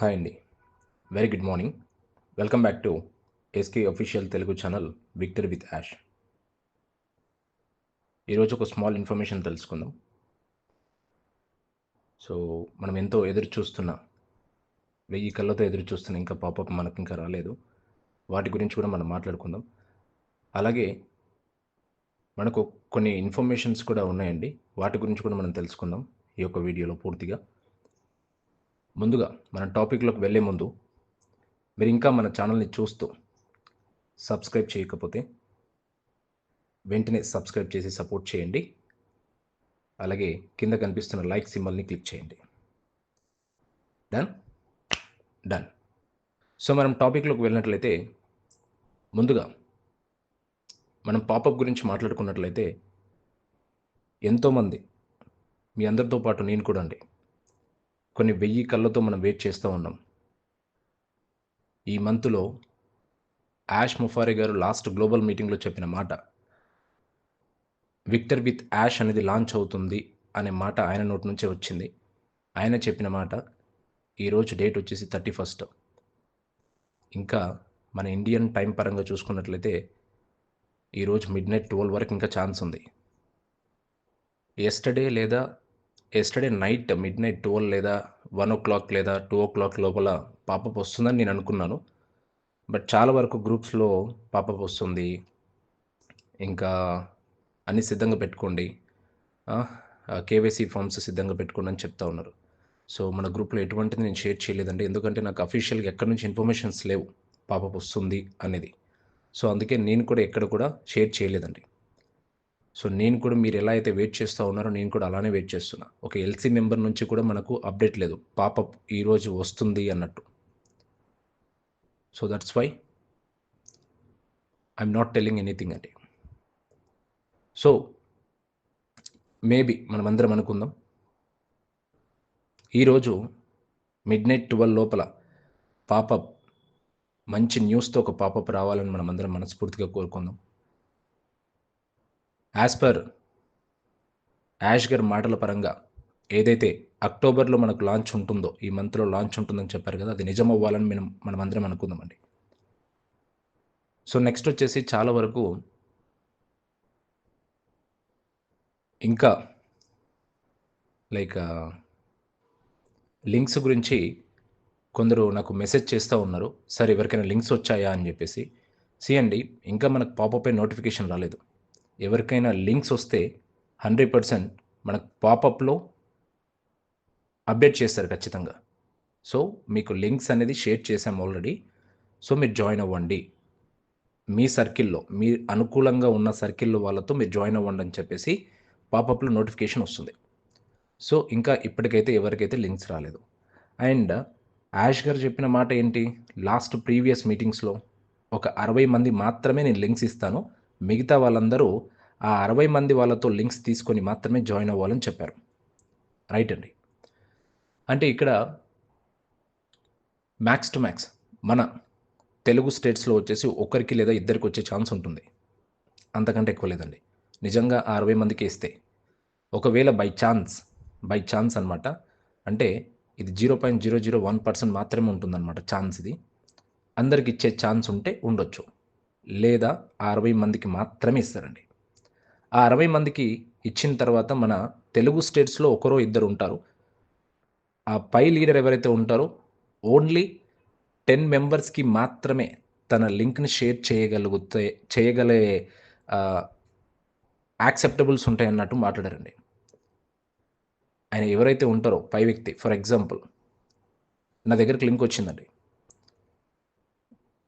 Hi అండి. Very good morning welcome back to SK official Telugu channel Victor with Yash ఈరోజు ఒక small information తెలుసుకుందాం. So మనం ఎంతో ఎదురు చూస్తున్న వెయ్యి కళ్ళతో ఎదురు చూస్తున్న ఇంకా పాపప్ మనకు ఇంకా రాలేదు. వాటి గురించి కూడా మనం మాట్లాడుకుందాం. అలాగే మనకు కొన్ని ఇన్ఫర్మేషన్స్ కూడా ఉన్నాయండి. వాటి గురించి కూడా మనం తెలుసుకుందాం ఈ యొక్క వీడియోలో పూర్తిగా. ముందుగా మన టాపిక్లోకి వెళ్ళే ముందు మీరు ఇంకా మన ఛానల్ని చూస్తూ సబ్స్క్రైబ్ చేయకపోతే వెంటనే సబ్స్క్రైబ్ చేసి సపోర్ట్ చేయండి. అలాగే కింద కనిపిస్తున్న లైక్ సింబల్ని క్లిక్ చేయండి. డన్ డన్ సో మనం టాపిక్లోకి వెళ్ళినట్లయితే ముందుగా మనం పాపప్ గురించి మాట్లాడుకున్నట్లయితే ఎంతోమంది మీ అందరితో పాటు నేను కూడా అండి. కొన్ని వెయ్యి కళ్ళతో మనం వెయిట్ చేస్తూ ఉన్నాం. ఈ మంత్లో యాష్ ముఫారే గారు లాస్ట్ గ్లోబల్ మీటింగ్లో చెప్పిన మాట విక్టర్ విత్ యాష్ అనేది లాంచ్ అవుతుంది అనే మాట ఆయన నోటి నుంచే వచ్చింది. ఆయన చెప్పిన మాట ఈరోజు డేట్ వచ్చేసి థర్టీ ఫస్ట్. ఇంకా మన ఇండియన్ టైం పరంగా చూసుకున్నట్లయితే ఈరోజు మిడ్ నైట్ ట్వెల్వ్ వరకు ఇంకా ఛాన్స్ ఉంది. ఎస్టర్డే లేదా yesterday night midnight twelve లేదా వన్ ఓ క్లాక్ లేదా టూ ఓ క్లాక్ లోపల పాపప్ వస్తుందని నేను అనుకున్నాను. బట్ చాలా వరకు గ్రూప్స్లో పాపప్ వస్తుంది. ఇంకా అన్ని సిద్ధంగా పెట్టుకోండి. కేవైసీ ఫామ్స్ సిద్ధంగా పెట్టుకోండి అని చెప్తా ఉన్నారు. సో మన గ్రూప్లో ఎటువంటిది నేను షేర్ చేయలేదండి. ఎందుకంటే నాకు అఫీషియల్గా ఎక్కడి నుంచి ఇన్ఫర్మేషన్స్ లేవు. పాపప్ వస్తుంది అనేది. సో అందుకే నేను కూడా ఎక్కడ కూడా షేర్ చేయలేదండి. సో నేను కూడా మీరు ఎలా అయితే వెయిట్ చేస్తూ ఉన్నారో నేను కూడా అలానే వెయిట్ చేస్తున్నా. ఒక ఎల్సీ మెంబర్ నుంచి కూడా మనకు అప్డేట్ లేదు. పాపప్ ఈరోజు వస్తుంది అన్నట్టు. So that's why I'm not telling anything అండి. సో మేబీ మనమందరం అనుకుందాం. ఈరోజు మిడ్ నైట్ ట్వెల్వ్ లోపల పాపప్ మంచి న్యూస్తో ఒక పాపప్ రావాలని మనం అందరం మనస్ఫూర్తిగా కోరుకుందాం. యాజ్ పర్ యాష్ గారి మాటల పరంగా ఏదైతే అక్టోబర్లో మనకు లాంచ్ ఉంటుందో ఈ మంత్లో లాంచ్ ఉంటుందని చెప్పారు కదా అది నిజం అవ్వాలని మనం మనమందరం అనుకుందామండి. సో నెక్స్ట్ వచ్చేసి చాలా వరకు ఇంకా లైక్ లింక్స్ uh, గురించి కొందరు నాకు మెసేజ్ చేస్తూ ఉన్నారు. సార్ ఎవరికైనా లింక్స్ వచ్చాయా? అని చెప్పేసి. సి అండి ఇంకా మనకు పాపపై నోటిఫికేషన్ రాలేదు. ఎవరికైనా లింక్స్ వస్తే హండ్రెడ్ పర్సెంట్ మనకు పాపప్లో అప్డేట్ చేస్తారు ఖచ్చితంగా. సో మీకు లింక్స్ అనేది షేర్ చేసాం ఆల్రెడీ. సో మీరు జాయిన్ అవ్వండి. మీ సర్కిల్లో మీ అనుకూలంగా ఉన్న సర్కిల్లో వాళ్ళతో మీరు జాయిన్ అవ్వండి అని చెప్పేసి పాపప్లో నోటిఫికేషన్ వస్తుంది. సో ఇంకా ఇప్పటికైతే ఎవరికైతే లింక్స్ రాలేదు. అండ్ యాష్ గారు చెప్పిన మాట ఏంటి? లాస్ట్ ప్రీవియస్ మీటింగ్స్లో ఒక అరవై మంది మాత్రమే నేను లింక్స్ ఇస్తాను. మిగతా వాళ్ళందరూ ఆ అరవై మంది వాళ్ళతో లింక్స్ తీసుకొని మాత్రమే జాయిన్ అవ్వాలని చెప్పారు. రైట్ అండి. అంటే ఇక్కడ మ్యాక్స్ టు మ్యాక్స్ మన తెలుగు స్టేట్స్లో వచ్చేసి ఒకరికి లేదా ఇద్దరికి వచ్చే ఛాన్స్ ఉంటుంది. అంతకంటే ఎక్కువ లేదండి. నిజంగా ఆ అరవై మందికి ఇస్తే ఒకవేళ బై ఛాన్స్ బై ఛాన్స్ అనమాట అంటే ఇది zero point zero zero one percent మాత్రమే ఉంటుందన్నమాట ఛాన్స్ ఇది. అందరికి ఇచ్చే ఛాన్స్ ఉంటే ఉండొచ్చు. లేదా ఆ అరవై మందికి మాత్రమే ఇస్తారండి. ఆ అరవై మందికి ఇచ్చిన తర్వాత మన తెలుగు స్టేట్స్లో ఒకరో ఇద్దరు ఉంటారు. ఆ పై లీడర్ ఎవరైతే ఉంటారో ఓన్లీ టెన్ మెంబర్స్కి మాత్రమే తన లింక్ని షేర్ చేయగలిగితే చేయగలే యాక్సెప్టబుల్స్ ఉంటాయి అన్నట్టు మాట్లాడారండి. ఆయన ఎవరైతే ఉంటారో పై వ్యక్తి ఫర్ ఎగ్జాంపుల్ నా దగ్గరికి లింక్ వచ్చిందండి.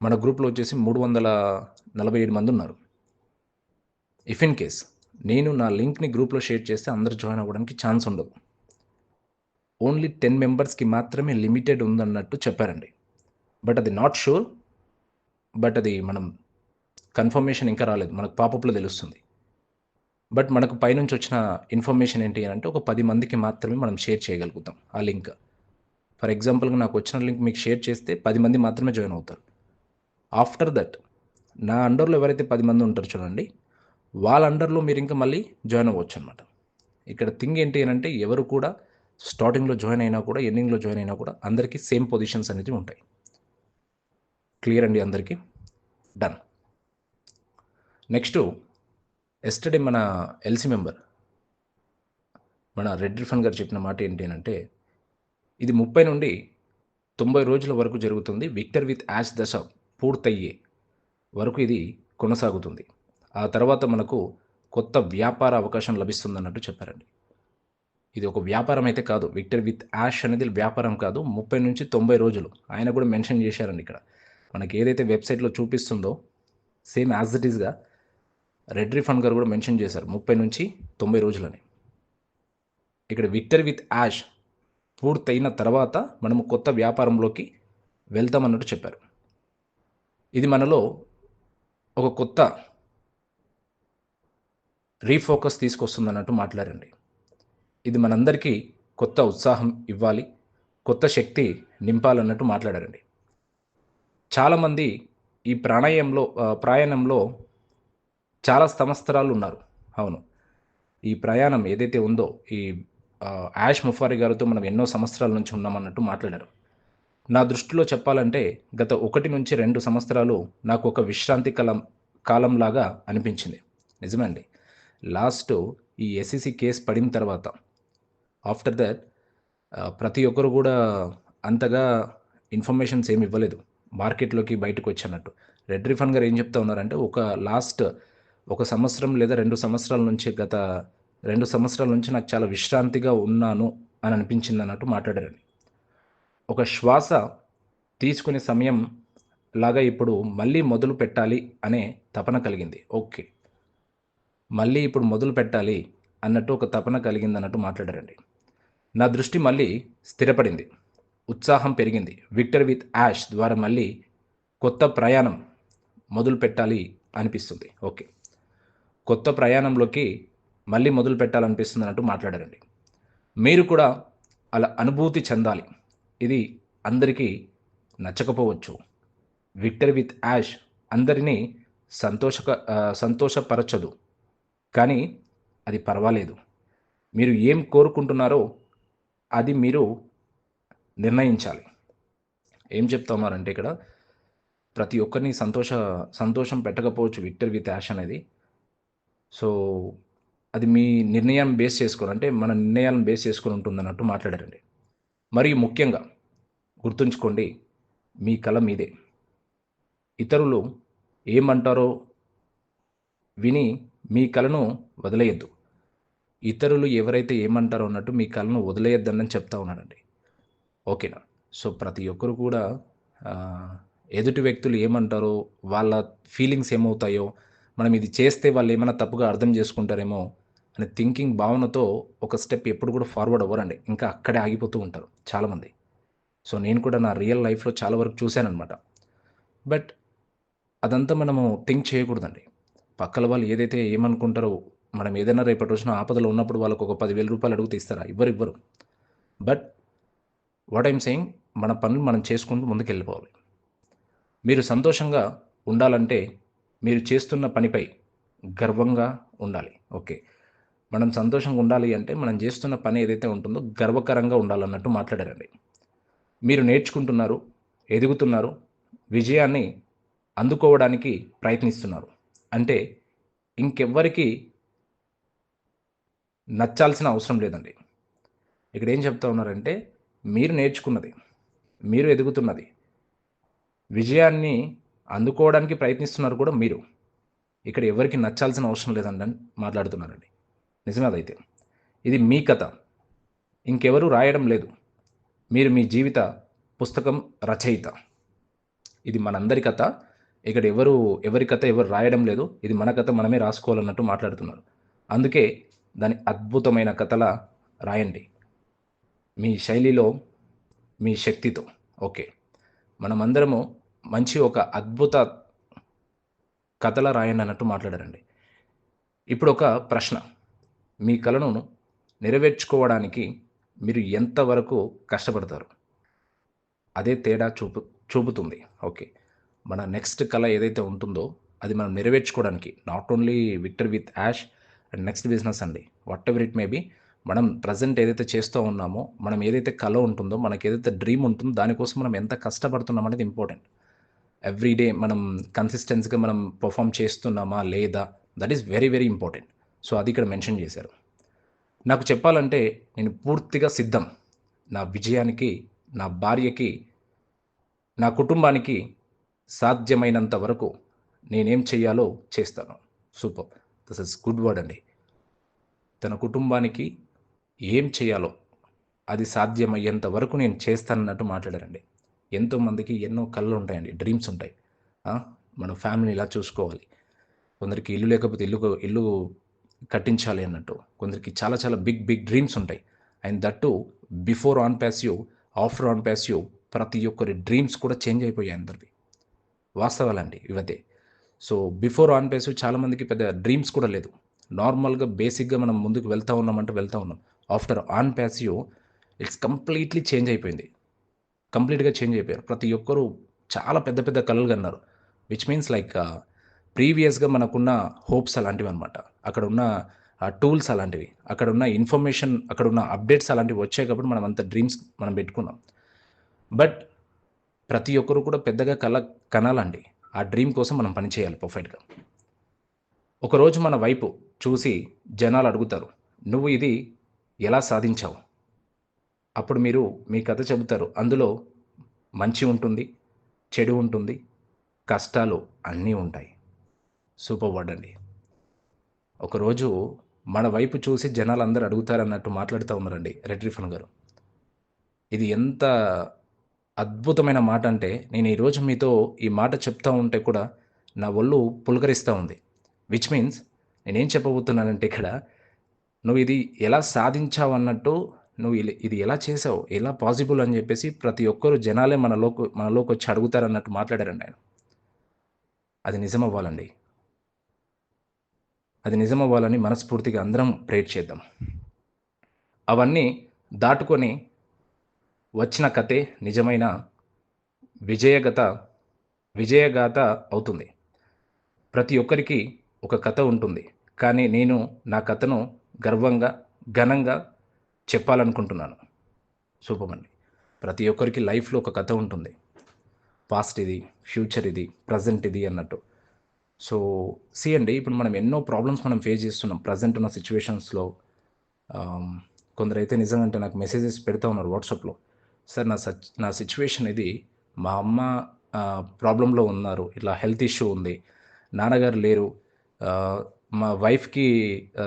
మన గ్రూప్లో వచ్చేసి మూడు వందల నలభై ఏడు మంది ఉన్నారు. ఇఫ్ ఇన్ కేస్ నేను నా లింక్ని గ్రూప్లో షేర్ చేస్తే అందరు జాయిన్ అవ్వడానికి ఛాన్స్ ఉండదు. ఓన్లీ టెన్ మెంబర్స్కి మాత్రమే లిమిటెడ్ ఉందన్నట్టు చెప్పారండి. బట్ అది నాట్ షూర్ బట్ అది మనం కన్ఫర్మేషన్ ఇంకా రాలేదు. మనకు పాపప్లో తెలుస్తుంది. బట్ మనకు పైనుంచి వచ్చిన ఇన్ఫర్మేషన్ ఏంటి అని అంటే ఒక పది మందికి మాత్రమే మనం షేర్ చేయగలుగుతాం ఆ లింక్. ఫర్ ఎగ్జాంపుల్గా నాకు వచ్చిన లింక్ మీకు షేర్ చేస్తే పది మంది మాత్రమే జాయిన్ అవుతారు. ఆఫ్టర్ దట్ నా అండర్లో ఎవరైతే పది మంది ఉంటారు చూడండి వాళ్ళ అండర్లో మీరు ఇంకా మళ్ళీ జాయిన్ అవ్వచ్చు అనమాట ఇక్కడ థింగ్ ఏంటి అని అంటే ఎవరు కూడా స్టార్టింగ్లో జాయిన్ అయినా కూడా ఎండింగ్లో జాయిన్ అయినా కూడా అందరికీ సేమ్ పొజిషన్స్ అనేది ఉంటాయి. క్లియర్ అండి అందరికీ? డన్. నెక్స్ట్ ఎస్టర్డే మన ఎల్సీ మెంబర్ మన రెడ్ రిఫన్ గారు చెప్పిన మాట ఏంటి అంటే ఇది ముప్పై నుండి తొంభై రోజుల వరకు జరుగుతుంది విక్టర్ విత్ యాష్ దశ. పూర్తయ్యే వరకు ఇది కొనసాగుతుంది. ఆ తర్వాత మనకు కొత్త వ్యాపార అవకాశం లభిస్తుందన్నట్టు చెప్పారండి. ఇది ఒక వ్యాపారం అయితే కాదు. విక్టర్ విత్ యాష్ అనేది వ్యాపారం కాదు. ముప్పై నుంచి తొంభై రోజులు. ఆయన కూడా మెన్షన్ చేశారండి ఇక్కడ. మనకి ఏదైతే వెబ్సైట్లో చూపిస్తుందో సేమ్ యాజ్ ఇట్ ఈస్గా రెడ్ రిఫండ్ గారు కూడా మెన్షన్ చేశారు. ముప్పై నుంచి తొంభై రోజులని. ఇక్కడ విక్టర్ విత్ యాష్ పూర్తయిన తర్వాత మనము కొత్త వ్యాపారంలోకి వెళ్తామన్నట్టు చెప్పారు. ఇది మనలో ఒక కొత్త రీఫోకస్ తీసుకొస్తుందన్నట్టు మాట్లాడండి. ఇది మనందరికీ కొత్త ఉత్సాహం ఇవ్వాలి కొత్త శక్తి నింపాలన్నట్టు మాట్లాడారండి చాలామంది ఈ ప్రాణాయంలో ప్రయాణంలో చాలా సంవత్సరాలు ఉన్నారు. అవును. ఈ ప్రయాణం ఏదైతే ఉందో ఈ యాష్ ముఫారి గారితో మనం ఎన్నో సంవత్సరాల నుంచి ఉన్నామన్నట్టు మాట్లాడారు. నా దృష్టిలో చెప్పాలంటే గత ఒకటి నుంచి రెండు సంవత్సరాలు నాకు ఒక విశ్రాంతి కాలం కాలంలాగా అనిపించింది. నిజమండి. లాస్ట్ ఈ ఎస్సిసి కేసు పడిన తర్వాత ఆఫ్టర్ దట్ ప్రతి ఒక్కరు కూడా అంతగా ఇన్ఫర్మేషన్స్ ఏమి ఇవ్వలేదు. మార్కెట్లోకి బయటకు వచ్చానట్టు. రెడ్ రిఫండ్ గారు ఏం చెప్తా ఉన్నారంటే ఒక లాస్ట్ ఒక సంవత్సరం లేదా రెండు సంవత్సరాల నుంచి గత రెండు సంవత్సరాల నుంచి నాకు చాలా విశ్రాంతిగా ఉన్నాను అని అనిపించింది అన్నట్టు మాట్లాడారండి. ఒక శ్వాస తీసుకునే సమయం లాగా ఇప్పుడు మళ్ళీ మొదలు పెట్టాలి అనే తపన కలిగింది. ఓకే. మళ్ళీ ఇప్పుడు మొదలు పెట్టాలి అన్నట్టు ఒక తపన కలిగింది అన్నట్టు మాట్లాడారండి. నా దృష్టి మళ్ళీ స్థిరపడింది. ఉత్సాహం పెరిగింది. విక్టర్ విత్ యాష్ ద్వారా మళ్ళీ కొత్త ప్రయాణం మొదలు పెట్టాలి అనిపిస్తుంది. ఓకే. కొత్త ప్రయాణంలోకి మళ్ళీ మొదలు పెట్టాలనిపిస్తుంది అన్నట్టు మాట్లాడారండి. మీరు కూడా అలా అనుభూతి చెందాలి. ఇది అందరికీ నచ్చకపోవచ్చు. విక్టర్ విత్ యాష్ అందరినీ సంతోషక సంతోషపరచదు. కానీ అది పర్వాలేదు. మీరు ఏం కోరుకుంటున్నారో అది మీరు నిర్ణయించాలి. ఏం చెప్తా ఇక్కడ ప్రతి ఒక్కరిని సంతోష సంతోషం పెట్టకపోవచ్చు విక్టర్ విత్ యాష్ అనేది. సో అది మీ నిర్ణయం బేస్ చేసుకొని అంటే మన నిర్ణయాలను బేస్ చేసుకొని ఉంటుందన్నట్టు మాట్లాడారండి. మరియు ముఖ్యంగా గుర్తుంచుకోండి మీ కళ మీదే. ఇతరులు ఏమంటారో విని మీ కళను వదిలేయద్దు. ఇతరులు ఎవరైతే ఏమంటారో అన్నట్టు మీ కళను వదిలేయద్దని చెప్తా ఉన్నాడండి. ఓకేనా? సో ప్రతి ఒక్కరు కూడా ఎదుటి వ్యక్తులు ఏమంటారో వాళ్ళ ఫీలింగ్స్ ఏమవుతాయో మనం ఇది చేస్తే వాళ్ళు ఏమైనా తప్పుగా అర్థం చేసుకుంటారేమో అనే థింకింగ్ భావనతో ఒక స్టెప్ ఎప్పుడు కూడా ఫార్వర్డ్ అవ్వరండి. ఇంకా అక్కడే ఆగిపోతూ ఉంటారు చాలామంది. సో నేను కూడా నా రియల్ లైఫ్లో చాలా వరకు చూశానమాట బట్ అదంతా మనము థింక్ చేయకూడదండి. పక్కల వాళ్ళు ఏదైతే ఏమనుకుంటారో మనం ఏదైనా రేపటి రోజున ఆపదలో ఉన్నప్పుడు వాళ్ళకు ఒక పదివేల రూపాయలు అడిగితే ఇస్తారా? ఇవ్వరు ఇవ్వరు. బట్ వాట్ ఐమ్ సెయింగ్ మన పనులు మనం చేసుకుంటూ ముందుకెళ్ళిపోవాలి. మీరు సంతోషంగా ఉండాలంటే మీరు చేస్తున్న పనిపై గర్వంగా ఉండాలి. ఓకే మనం సంతోషంగా ఉండాలి అంటే మనం చేస్తున్న పని ఏదైతే ఉంటుందో గర్వకరంగా ఉండాలన్నట్టు మాట్లాడారండి. మీరు నేర్చుకుంటున్నారు ఎదుగుతున్నారు విజయాన్ని అందుకోవడానికి ప్రయత్నిస్తున్నారు. అంటే ఇంకెవ్వరికి నచ్చాల్సిన అవసరం లేదండి. ఇక్కడ ఏం చెప్తా ఉన్నారంటే మీరు నేర్చుకున్నది మీరు ఎదుగుతున్నది విజయాన్ని అందుకోవడానికి ప్రయత్నిస్తున్నారు కూడా మీరు. ఇక్కడ ఎవరికి నచ్చాల్సిన అవసరం లేదండి మాట్లాడుతున్నారండి. నిజమే అదైతే. ఇది మీ కథ. ఇంకెవరు రాయడం లేదు. మీరు మీ జీవిత పుస్తకం రచయిత. ఇది మనందరి కథ. ఇక్కడ ఎవరు ఎవరి కథ ఎవరు రాయడం లేదు. ఇది మన కథ మనమే రాసుకోవాలన్నట్టు మాట్లాడుతున్నారు. అందుకే దాని అద్భుతమైన కథల రాయండి. మీ శైలిలో మీ శక్తితో. ఓకే. మనమందరము మంచి ఒక అద్భుత కథల రాయండి అన్నట్టు మాట్లాడారండి. ఇప్పుడు ఒక ప్రశ్న. మీ కళను నెరవేర్చుకోవడానికి మీరు ఎంతవరకు కష్టపడతారు? అదే తేడా చూపు చూపుతుంది. ఓకే. మన నెక్స్ట్ కళ ఏదైతే ఉంటుందో అది మనం నెరవేర్చుకోవడానికి not only Victor with Yash and next business అండి whatever it may be మనం ప్రజెంట్ ఏదైతే చేస్తూ ఉన్నామో మనం ఏదైతే కళ ఉంటుందో మనకి ఏదైతే డ్రీమ్ ఉంటుందో దానికోసం మనం ఎంత కష్టపడుతున్నాం అనేది ఇంపార్టెంట్ ఎవ్రీ డే మనం కన్సిస్టెన్సీగా మనం పర్ఫామ్ చేస్తున్నామా లేదా that is very very important so అది ఇక్కడ మెన్షన్ చేశారు. నాకు చెప్పాలంటే నేను పూర్తిగా సిద్ధం. నా విజయానికి నా భార్యకి నా కుటుంబానికి సాధ్యమైనంత వరకు నేనేం చేయాలో చేస్తాను. Super. This is good word అండి. తన కుటుంబానికి ఏం చేయాలో అది సాధ్యమయ్యేంత వరకు నేను చేస్తానన్నట్టు మాట్లాడారండి. ఎంతోమందికి ఎన్నో కళ్ళు ఉంటాయండి. డ్రీమ్స్ ఉంటాయి. మన ఫ్యామిలీని ఇలా చూసుకోవాలి? కొందరికి ఇల్లు లేకపోతే ఇల్లు ఇల్లు కట్టించాలి అన్నట్టు. కొందరికి చాలా చాలా బిగ్ బిగ్ డ్రీమ్స్ ఉంటాయి. And that before on passive after on passive ప్రతి ఒక్కరి డ్రీమ్స్ కూడా చేంజ్ అయిపోయాయి అందరివి. వాస్తవాలండి ఇవతే సో బిఫోర్ ఆన్ ప్యాసివ్ చాలామందికి పెద్ద డ్రీమ్స్ కూడా లేదు. నార్మల్గా బేసిక్గా మనం ముందుకు వెళ్తా ఉన్నామంటే వెళ్తూ ఉన్నాం. After on passive it's completely change అయిపోయింది. కంప్లీట్గా చేంజ్ అయిపోయారు. ప్రతి ఒక్కరు చాలా పెద్ద పెద్ద కళలు కన్నారు. విచ్ మీన్స్ లైక్ ప్రీవియస్గా మనకున్న హోప్స్ అలాంటివి అనమాట అక్కడ ఉన్న టూల్స్ అలాంటివి అక్కడ ఉన్న ఇన్ఫర్మేషన్ అక్కడ ఉన్న అప్డేట్స్ అలాంటివి వచ్చాయి కాబట్టి మనం అంత డ్రీమ్స్ మనం పెట్టుకున్నాం. బట్ ప్రతి ఒక్కరు కూడా పెద్దగా కల కనాలండి. ఆ డ్రీమ్ కోసం మనం పనిచేయాలి పర్ఫెక్ట్గా. ఒకరోజు మన వైపు చూసి జనాలు అడుగుతారు నువ్వు ఇది ఎలా సాధించావు? అప్పుడు మీరు మీ కథ చెబుతారు అందులో మంచి ఉంటుంది చెడు ఉంటుంది కష్టాలు అన్నీ ఉంటాయి. సూపర్ వర్డ్ అండి ఒకరోజు మన వైపు చూసి జనాలు అందరూ అడుగుతారన్నట్టు మాట్లాడుతూ ఉన్నారండి రెడ్ రిఫన్ గారు. ఇది ఎంత అద్భుతమైన మాట అంటే నేను ఈరోజు మీతో ఈ మాట చెప్తా ఉంటే కూడా నా ఒళ్ళు పులకరిస్తూ ఉంది. విచ్ మీన్స్ నేనేం చెప్పబోతున్నానంటే ఇక్కడ నువ్వు ఇది ఎలా సాధించావు అన్నట్టు నువ్వు ఇది- ఇది ఎలా చేసావు ఎలా పాసిబుల్ అని చెప్పేసి ప్రతి ఒక్కరు జనాలే మనలోకి మనలోకి వచ్చి అడుగుతారన్నట్టు మాట్లాడారండి ఆయన. అది నిజం అవ్వాలండి అది నిజమవ్వాలని మనస్ఫూర్తిగా అందరం ప్రేర్ చేద్దాం. అవన్నీ దాటుకొని వచ్చిన కథే నిజమైన విజయగత విజయగాథ అవుతుంది. ప్రతి ఒక్కరికి ఒక కథ ఉంటుంది. కానీ నేను నా కథను గర్వంగా ఘనంగా చెప్పాలనుకుంటున్నాను. శుభమండి ప్రతి ఒక్కరికి లైఫ్లో ఒక కథ ఉంటుంది. పాస్ట్ ఇది ఫ్యూచర్ ఇది ప్రజెంట్ ఇది అన్నట్టు. సో సి అండి ఇప్పుడు మనం ఎన్నో ప్రాబ్లమ్స్ మనం ఫేస్ చేస్తున్నాం ప్రజెంట్ ఉన్న సిచ్యువేషన్స్లో కొందరైతే నిజంగా అంటే నాకు మెసేజెస్ పెడతా ఉన్నారు వాట్సాప్లో సార్ నా సచ్ నా సిచ్యువేషన్ ఇది మా అమ్మ ప్రాబ్లంలో ఉన్నారు. ఇట్లా హెల్త్ ఇష్యూ ఉంది. నాన్నగారు లేరు. మా వైఫ్కి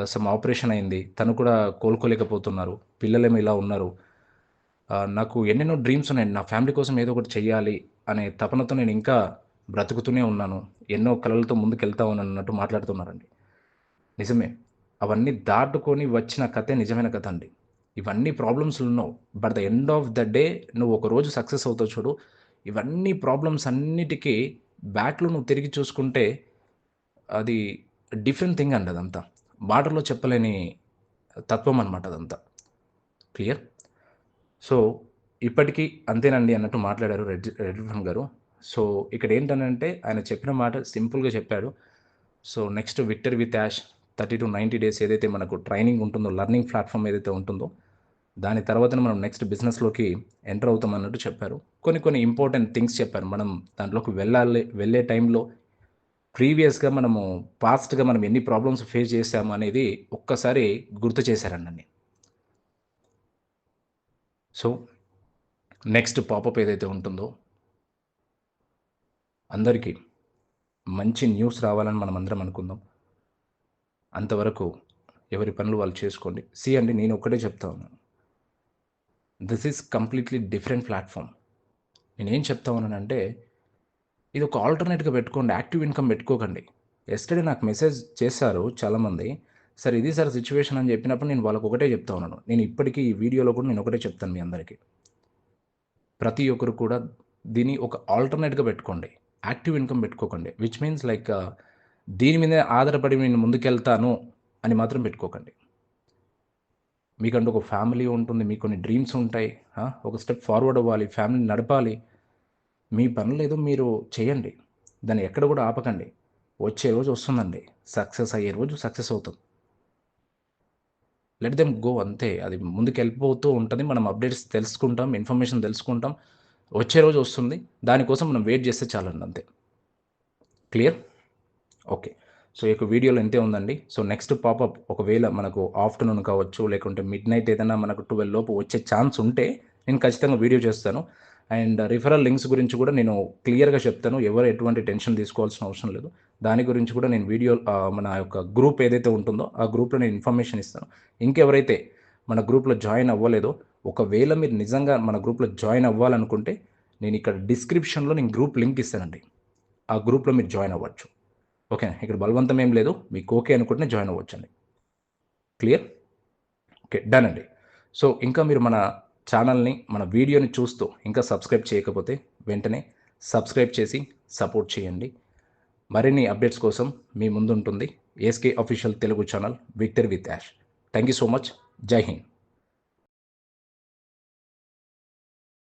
సమ్ ఆపరేషన్ అయింది. తను కూడా కోలుకోలేకపోతున్నారు. పిల్లలేమో ఇలా ఉన్నారు. నాకు ఎన్నెన్నో డ్రీమ్స్ ఉన్నాయి. నా ఫ్యామిలీ కోసం ఏదో ఒకటి చెయ్యాలి అనే తపనతో నేను ఇంకా బ్రతుకుతూనే ఉన్నాను. ఎన్నో కళలతో ముందుకెళ్తా ఉన్నాను అన్నట్టు మాట్లాడుతున్నారండి. నిజమే. అవన్నీ దాటుకొని వచ్చిన కథే నిజమైన కథ అండి. ఇవన్నీ ప్రాబ్లమ్స్ ఉన్నావు. But the end of the day నువ్వు ఒకరోజు సక్సెస్ అవుతావు చూడు. ఇవన్నీ ప్రాబ్లమ్స్ అన్నిటికీ బ్యాక్లో నువ్వు తిరిగి చూసుకుంటే అది డిఫరెంట్ థింగ్ అండి అదంతా. మాటల్లో చెప్పలేని తత్వం అనమాట అదంతా. క్లియర్? సో ఇప్పటికీ అంతేనండి అన్నట్టు మాట్లాడారు రెడ్ రెడ్ గారు. సో ఇక్కడ ఏంటనంటే ఆయన చెప్పిన మాట సింపుల్గా చెప్పాడు. So next Victor with Yash thirty to ninety days ఏదైతే మనకు ట్రైనింగ్ ఉంటుందో లర్నింగ్ ప్లాట్ఫామ్ ఏదైతే ఉంటుందో దాని తర్వాత మనం నెక్స్ట్ బిజినెస్లోకి ఎంటర్ అవుతాం అన్నట్టు చెప్పారు. కొన్ని కొన్ని ఇంపార్టెంట్ థింగ్స్ చెప్పారు. మనం దాంట్లోకి వెళ్ళాలి వెళ్ళే టైంలో ప్రీవియస్గా మనము పాస్ట్గా మనం ఎన్ని ప్రాబ్లమ్స్ ఫేస్ చేసాము అనేది ఒక్కసారి గుర్తు చేశారండి సో నెక్స్ట్ పాపప్ ఏదైతే ఉంటుందో అందరికీ మంచి న్యూస్ రావాలని మనం అందరం అనుకుందాం. అంతవరకు ఎవరి పనులు వాళ్ళు చేసుకోండి. సి అండి నేను ఒక్కటే చెప్తా ఉన్నాను this is completely different platform నేనేం చెప్తా ఉన్నానంటే ఇది ఒక ఆల్టర్నేట్గా పెట్టుకోండి. యాక్టివ్ ఇన్కమ్ పెట్టుకోకండి. ఎస్టర్డే నాకు మెసేజ్ చేశారు చాలామంది. సార్ ఇది సార్ సిచ్యువేషన్ అని చెప్పినప్పుడు నేను వాళ్ళకి ఒకటే చెప్తా ఉన్నాను. నేను ఇప్పటికీ ఈ వీడియోలో కూడా నేను ఒకటే చెప్తాను మీ అందరికీ. ప్రతి ఒక్కరు కూడా దీన్ని ఒక ఆల్టర్నేట్గా పెట్టుకోండి. యాక్టివ్ ఇన్కమ్ పెట్టుకోకండి. విచ్ మీన్స్ లైక్ దీని మీదే ఆధారపడి నేను ముందుకెళ్తాను అని మాత్రం పెట్టుకోకండి. మీకంటూ ఒక ఫ్యామిలీ ఉంటుంది మీకు కొన్ని డ్రీమ్స్ ఉంటాయి ఒక స్టెప్ ఫార్వర్డ్ అవ్వాలి ఫ్యామిలీని నడపాలి. మీ పనులు ఏదో మీరు చేయండి. దాన్ని ఎక్కడ కూడా ఆపకండి. వచ్చే రోజు వస్తుందండి. సక్సెస్ అయ్యే రోజు సక్సెస్ అవుతుంది లెట్ దెమ్ గో అంతే. అది ముందుకు వెళ్ళిపోతూ ఉంటుంది. మనం అప్డేట్స్ తెలుసుకుంటాం ఇన్ఫర్మేషన్ తెలుసుకుంటాం. వచ్చే రోజు వస్తుంది. దానికోసం మనం వెయిట్ చేస్తే చాలండి అంతే. క్లియర్ ఓకే సో ఈ యొక్క వీడియోలో ఇంతే ఉందండి. సో నెక్స్ట్ పాపప్ ఒకవేళ మనకు ఆఫ్టర్నూన్ కావచ్చు లేకుంటే మిడ్ నైట్ ఏదైనా మనకు ట్వెల్వ్ లోపు వచ్చే ఛాన్స్ ఉంటే నేను ఖచ్చితంగా వీడియో చేస్తాను. అండ్ రిఫరల్ లింక్స్ గురించి కూడా నేను క్లియర్గా చెప్తాను. ఎవరు ఎటువంటి టెన్షన్ తీసుకోవాల్సిన అవసరం లేదు. దాని గురించి కూడా నేను వీడియో మన యొక్క గ్రూప్ ఏదైతే ఉంటుందో ఆ గ్రూప్లో నేను ఇన్ఫర్మేషన్ ఇస్తాను. ఇంకెవరైతే మన గ్రూప్లో జాయిన్ అవ్వలేదో ఒకవేళ మీరు నిజంగా మన గ్రూప్లో జాయిన్ అవ్వాలనుకుంటే నేను ఇక్కడ డిస్క్రిప్షన్లో నేను గ్రూప్ లింక్ ఇస్తానండి. ఆ గ్రూప్లో మీరు జాయిన్ అవ్వచ్చు. ఓకే ఇక్కడ బలవంతం ఏం లేదు. మీకు ఓకే అనుకుంటే జాయిన్ అవ్వచ్చండి. క్లియర్ ఓకే డన్ అండి. సో ఇంకా మీరు మన ఛానల్ని మన వీడియోని చూస్తూ ఇంకా సబ్స్క్రైబ్ చేయకపోతే వెంటనే సబ్స్క్రైబ్ చేసి సపోర్ట్ చేయండి. మరిన్ని అప్డేట్స్ కోసం మీ ముందు ఉంటుంది official Telugu channel Victor with Yash thank you so much జై హింద్